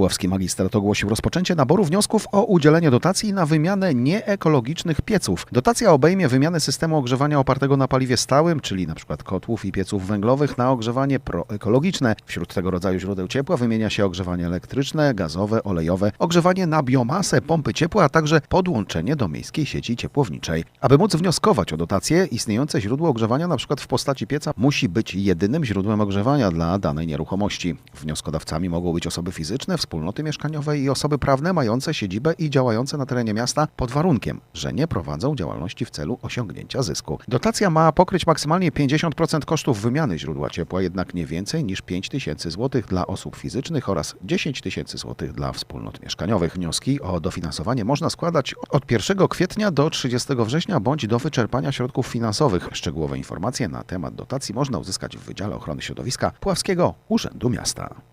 Puławski magistrat ogłosił rozpoczęcie naboru wniosków o udzielenie dotacji na wymianę nieekologicznych pieców. Dotacja obejmie wymianę systemu ogrzewania opartego na paliwie stałym, czyli np. kotłów i pieców węglowych na ogrzewanie proekologiczne. Wśród tego rodzaju źródeł ciepła wymienia się ogrzewanie elektryczne, gazowe, olejowe, ogrzewanie na biomasę, pompy ciepła, a także podłączenie do miejskiej sieci ciepłowniczej. Aby móc wnioskować o dotację, istniejące źródło ogrzewania, np. w postaci pieca, musi być jedynym źródłem ogrzewania dla danej nieruchomości. Wnioskodawcami mogą być osoby fizyczne, wspólnoty mieszkaniowe i osoby prawne mające siedzibę i działające na terenie miasta pod warunkiem, że nie prowadzą działalności w celu osiągnięcia zysku. Dotacja ma pokryć maksymalnie 50% kosztów wymiany źródła ciepła, jednak nie więcej niż 5 tysięcy złotych dla osób fizycznych oraz 10 tysięcy złotych dla wspólnot mieszkaniowych. Wnioski o dofinansowanie można składać od 1 kwietnia do 30 września bądź do wyczerpania środków finansowych. Szczegółowe informacje na temat dotacji można uzyskać w Wydziale Ochrony Środowiska Puławskiego Urzędu Miasta.